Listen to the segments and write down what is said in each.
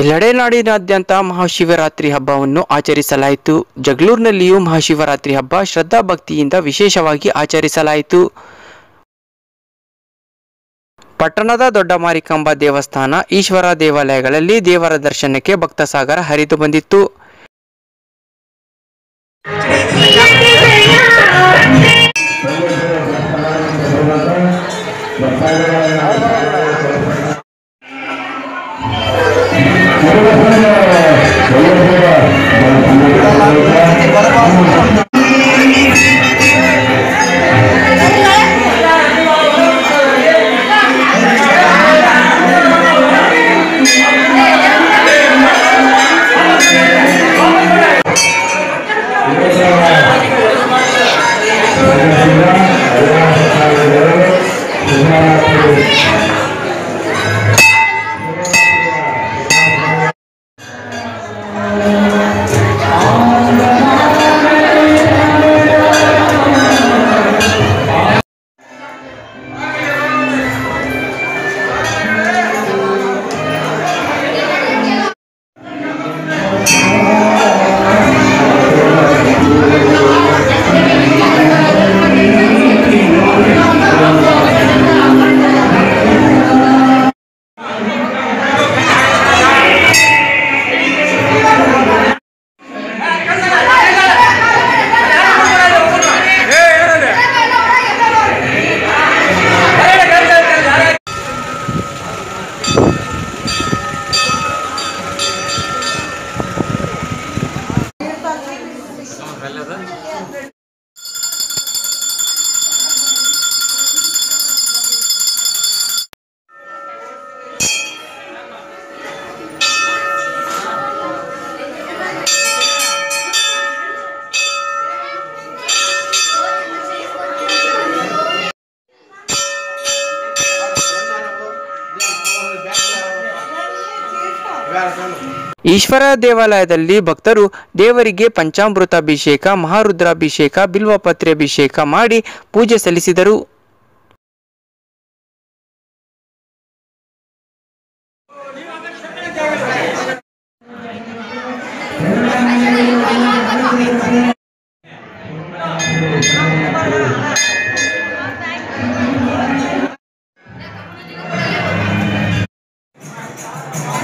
ಎಲ್ಲೆಡೆ ನಾಡಿನಾದ್ಯಂತ ಮಹಾಶಿವರಾತ್ರಿ ಹಬ್ಬವನ್ನು ಆಚರಿಸಲಾಯಿತು. ಜಗಳೂರಿನಲ್ಲಿಯೂ ಮಹಾಶಿವರಾತ್ರಿ ಹಬ್ಬ ಶ್ರದ್ಧಾ ಭಕ್ತಿಯಿಂದ ವಿಶೇಷವಾಗಿ ಆಚರಿಸಲಾಯಿತು. ಪಟ್ಟಣದ ದೊಡ್ಡ ಮಾರಿಕಾಂಬ ದೇವಸ್ಥಾನ ಈಶ್ವರ ದೇವಾಲಯಗಳಲ್ಲಿ ದೇವರ ದರ್ಶನಕ್ಕೆ ಭಕ್ತಸಾಗರ ಹರಿದು ಬಂದಿತ್ತು. ಈಶ್ವರ ದೇವಾಲಯದಲ್ಲಿ ಭಕ್ತರು ದೇವರಿಗೆ ಪಂಚಾಮೃತಾಭಿಷೇಕ ಮಹಾರುದ್ರಾಭಿಷೇಕ ಬಿಲ್ವಪತ್ರಾಭಿಷೇಕ ಮಾಡಿ ಪೂಜೆ ಸಲ್ಲಿಸಿದರು.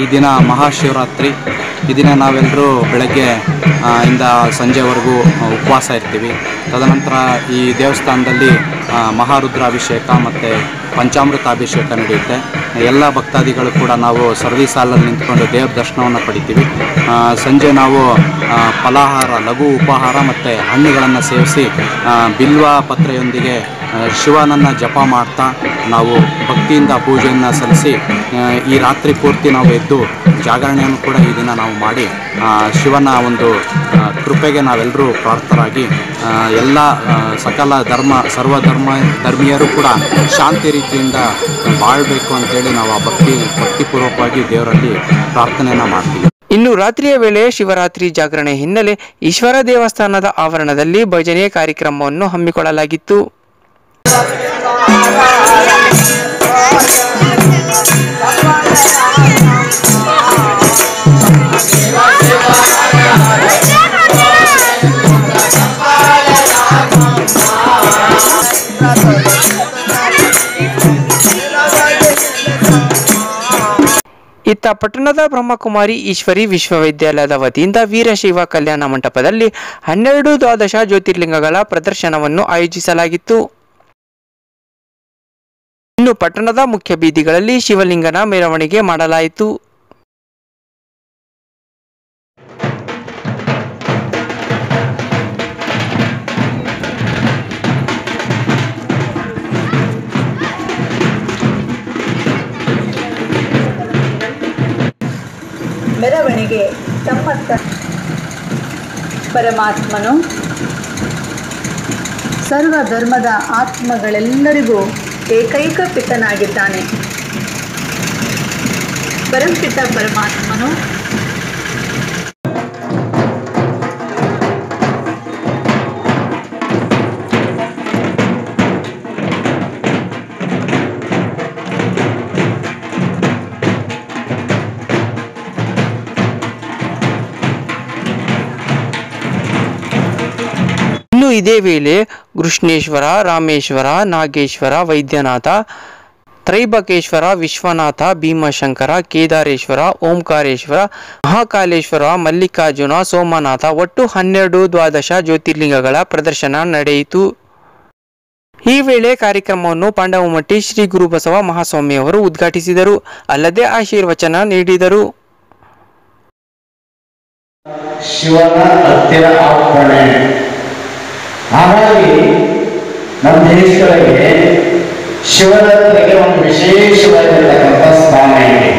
ಈ ದಿನ ಮಹಾಶಿವರಾತ್ರಿ. ಈ ದಿನ ನಾವೆಲ್ಲರೂ ಬೆಳಗ್ಗೆ ಇಂದ ಸಂಜೆವರೆಗೂ ಉಪವಾಸ ಇರ್ತೀವಿ. ತದನಂತರ ಈ ದೇವಸ್ಥಾನದಲ್ಲಿ ಮಹಾರುದ್ರ ಮಹಾರುದ್ರಾಭಿಷೇಕ ಮತ್ತು ಪಂಚಾಮೃತ ಅಭಿಷೇಕ ನಡೆಯುತ್ತೆ. ಎಲ್ಲ ಭಕ್ತಾದಿಗಳು ಕೂಡ ನಾವು ಸರದಿ ಸಾಲಲ್ಲಿ ನಿಂತ್ಕೊಂಡು ದೇವ್ರ ದರ್ಶನವನ್ನು ಪಡಿತೀವಿ. ಸಂಜೆ ನಾವು ಫಲಾಹಾರ, ಲಘು ಉಪಹಾರ ಮತ್ತು ಹಣ್ಣುಗಳನ್ನು ಸೇವಿಸಿ ಬಿಲ್ವ ಪತ್ರೆಯೊಂದಿಗೆ ಶಿವನನ್ನು ಜಪ ಮಾಡ್ತಾ ನಾವು ಭಕ್ತಿಯಿಂದ ಪೂಜೆಯನ್ನು ಸಲ್ಲಿಸಿ ಈ ರಾತ್ರಿ ಪೂರ್ತಿ ನಾವು ಎದ್ದು ಜಾಗರಣೆಯನ್ನು ಕೂಡ ಈ ದಿನ ನಾವು ಮಾಡಿ ಶಿವನ ಒಂದು ಕೃಪೆಗೆ ನಾವೆಲ್ಲರೂ ಪ್ರಾರ್ಥರಾಗಿ ಎಲ್ಲ ಸಕಲ ಧರ್ಮ, ಸರ್ವಧರ್ಮ ಧರ್ಮೀಯರು ಕೂಡ ಶಾಂತಿ ರೀತಿಯಿಂದ ಬಾಳಬೇಕು ಅಂತೇಳಿ ನಾವು ಆ ಭಕ್ತಿ, ಭಕ್ತಿಪೂರ್ವಕವಾಗಿ ದೇವರಲ್ಲಿ ಪ್ರಾರ್ಥನೆಯನ್ನು ಮಾಡ್ತೀವಿ. ಇನ್ನು ರಾತ್ರಿಯ ವೇಳೆ ಶಿವರಾತ್ರಿ ಜಾಗರಣೆ ಹಿನ್ನೆಲೆ ಈಶ್ವರ ದೇವಸ್ಥಾನದ ಆವರಣದಲ್ಲಿ ಭಜನೆ ಕಾರ್ಯಕ್ರಮವನ್ನು ಹಮ್ಮಿಕೊಳ್ಳಲಾಗಿತ್ತು. ಇತ್ತ ಪಟ್ಟಣದ ಬ್ರಹ್ಮಕುಮಾರಿ ಈಶ್ವರಿ ವಿಶ್ವವಿದ್ಯಾಲಯದ ವತಿಯಿಂದ ವೀರಶೈವ ಕಲ್ಯಾಣ ಮಂಟಪದಲ್ಲಿ ಹನ್ನೆರಡು ದ್ವಾದಶ ಜ್ಯೋತಿರ್ಲಿಂಗಗಳ ಪ್ರದರ್ಶನವನ್ನು ಆಯೋಜಿಸಲಾಗಿತ್ತು. ಇನ್ನು ಪಟ್ಟಣದ ಮುಖ್ಯ ಬೀದಿಗಳಲ್ಲಿ ಶಿವಲಿಂಗನ ಮೆರವಣಿಗೆ ಮಾಡಲಾಯಿತು. ಮೆರವಣಿಗೆ ತಮ್ಮತ್ತ ಪರಮಾತ್ಮನು. ಸರ್ವ ಧರ್ಮದ ಆತ್ಮಗಳೆಲ್ಲರಿಗೂ ಏಕೈಕ ಪಿತನಾಗಿದ್ದಾನೆ. ಪರಂಪಿತ ಪರಮಾತ್ಮನು ಇದೇ ವೇಳೆ ಕೃಷ್ಣೇಶ್ವರ, ರಾಮೇಶ್ವರ, ನಾಗೇಶ್ವರ, ವೈದ್ಯನಾಥ, ತ್ರೈಬಕೇಶ್ವರ, ವಿಶ್ವನಾಥ, ಭೀಮಶಂಕರ, ಕೇದಾರೇಶ್ವರ, ಓಂಕಾರೇಶ್ವರ, ಮಹಾಕಾಲೇಶ್ವರ, ಮಲ್ಲಿಕಾರ್ಜುನ, ಸೋಮನಾಥ ಒಟ್ಟು ಹನ್ನೆರಡು ದ್ವಾದಶ ಜ್ಯೋತಿರ್ಲಿಂಗಗಳ ಪ್ರದರ್ಶನ ನಡೆಯಿತು. ಈ ವೇಳೆ ಕಾರ್ಯಕ್ರಮವನ್ನು ಪಾಂಡವಮಟ್ಟಿ ಶ್ರೀ ಗುರುಬಸವ ಮಹಾಸ್ವಾಮಿಯವರು ಉದ್ಘಾಟಿಸಿದರು. ಅಲ್ಲದೆ ಆಶೀರ್ವಚನ ನೀಡಿದರು. ಶಿವನ ಹಾಗಾಗಿ ನಮ್ಮ ದೇಶದೊಳಗೆ ಶಿವರಾತ್ರಿಗೆ ಒಂದು ವಿಶೇಷವಾಗಿರ್ತಕ್ಕಂಥ ಸ್ಥಾನ ಇದೆ.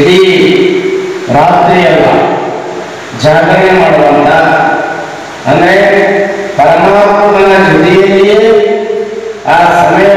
ಇಡೀ ರಾತ್ರಿಯಲ್ಲ ಜಾಗರಣೆ ಮಾಡುವಂತ, ಅಂದರೆ ಪರಮಾತ್ಮನ ಜೊತೆಯಲ್ಲಿಯೇ ಆ ಸಮಯವನ್ನು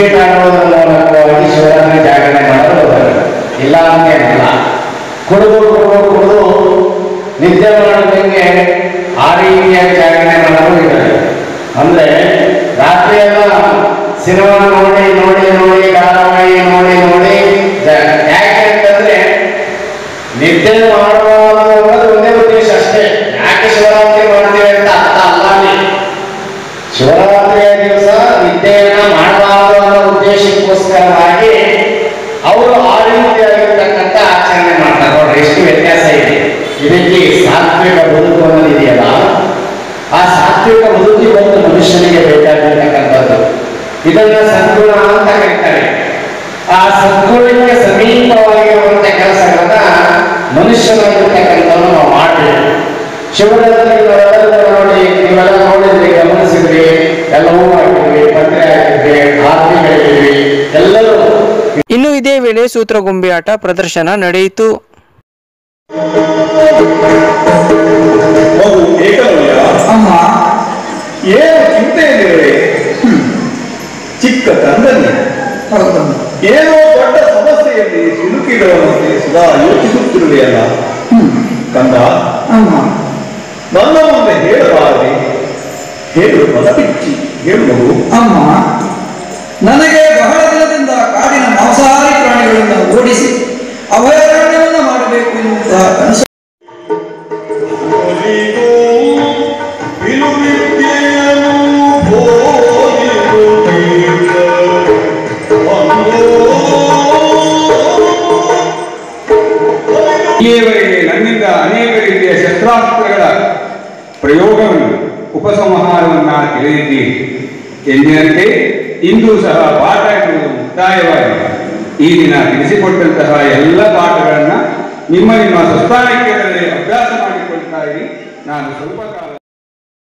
ಇಸ್ಪೀಟ್ ಆಡುವುದರ ಮೂಲಕವಾಗಿ ಶಿವರಾತ್ರಿ ಜಾಗರಣೆ ಹೋಗ್ತಾರೆ. ಇಲ್ಲ ಅಂತೇನಲ್ಲ ಕುಡಿದು ಕುಡಿದು ಕುಡಿದು ನಿದ್ದೆ ಮಾಡೋದಂಗೆ ಆ ರೀತಿಯ ಜಾಗರಣೆ ಮಾಡಲು ಇದ್ದಾರೆ ಅಂದ್ರೆ ರಾತ್ರಿ ಎಲ್ಲ ಸಿನಿಮಾ ನೋಡಿ ನೋಡಿ ನೋಡಿ ಧಾರಾವಾಹಿ ನೋಡಿ ನೋಡಿ ಯಾಕೆ ಅಂತಂದ್ರೆ ನಿದ್ದೆ ಮಾಡುವಾಗ ಉದ್ದೇಶಕ್ಕೋಸ್ಕರವಾಗಿ ಅವರು ಆ ರೀತಿಯಾಗಿರ್ತಕ್ಕಂಥ ಆಚರಣೆ ಮಾಡ್ತಾರೆ. ನೋಡ್ರಿ, ಎಷ್ಟು ವ್ಯತ್ಯಾಸ ಇದೆ. ಇದಕ್ಕೆ ಸಾತ್ವಿಕ ಬದುಕು ಅನ್ನೋದು ಇದೆಯಲ್ಲ? ಆ ಸಾತ್ವಿಕ ಬದುಕಿ ಬಂದು ಮನುಷ್ಯನಿಗೆ ಬೇಕಾಗಿರ್ತಕ್ಕಂಥದ್ದು. ಇದನ್ನ ಸದ್ಗುಣ ಅಂತ ಕರೀತಾರೆ ಆ ಸದ್ಗುಣಕ್ಕೆ ಸಮೀಪವಾಗಿರುವಂತಹ ಕೆಲಸಗಳನ್ನ ಮನುಷ್ಯನಾಗಿರ್ತಕ್ಕಂಥವ್ರು ನಾವು ಮಾಡಬೇಕು. ಶಿವರಾತ್ರಿ ವೇಳೆ ಆಟ ಪ್ರದರ್ಶನ ನಡೆಯಿತು. ಚಿಕ್ಕ ತಂದನಿ. ಹೌದಮ್ಮ ಏನೋ ದೊಡ್ಡ ಸಮಸ್ಯೆಯಲ್ಲಿ ಸಿಲುಕಿರುವಂತೆ ಸದಾ ಯೋಚಿಸುತ್ತಿರುವೆಯಲ್ಲ. ಕಂದ. ಅಮ್ಮ. ನನ್ನ ಮುಂದೆ ಹೇಳಬಾರದೆ. ಹೇಳು ಪದ ಹೇಳುವುದು ಅಮ್ಮ. ನನಗೆ ಬಹಳ ಮಾಂಸಾಹಾರಿ ಪ್ರಾಣಿಗಳನ್ನು ಓಡಿಸಿ ಅಭಯಾರಣ್ಯವನ್ನು ಮಾಡಬೇಕು ಎನ್ನುವಂತಹ ಕನಸು ಇಲ್ಲಿಯವರೆಗೆ ನನ್ನಿಂದ ಅನೇಕ ರೀತಿಯ ಪ್ರಯೋಗವನ್ನು ಉಪಸಂಹಾರವನ್ನ ತಿಳಿದಿದ್ದೀರಿ. ಎಂದಿನಂತೆ ಇಂದು ಸಹ ಪಾಠ ಎನ್ನುವುದು ಮುಕ್ತಾಯವಾಗಿದೆ. ಈ ದಿನ ತಿಳಿಸಿಕೊಟ್ಟಂತಹ ಎಲ್ಲ ಪಾಠಗಳನ್ನ ನಿಮ್ಮ ನಿಮ್ಮ ಸ್ವಸ್ಥಾನಕ್ಕೆ ಅಭ್ಯಾಸ ಮಾಡಿಕೊಳ್ತಾ ಇರಿ. ನಾನು ಸ್ವಲ್ಪ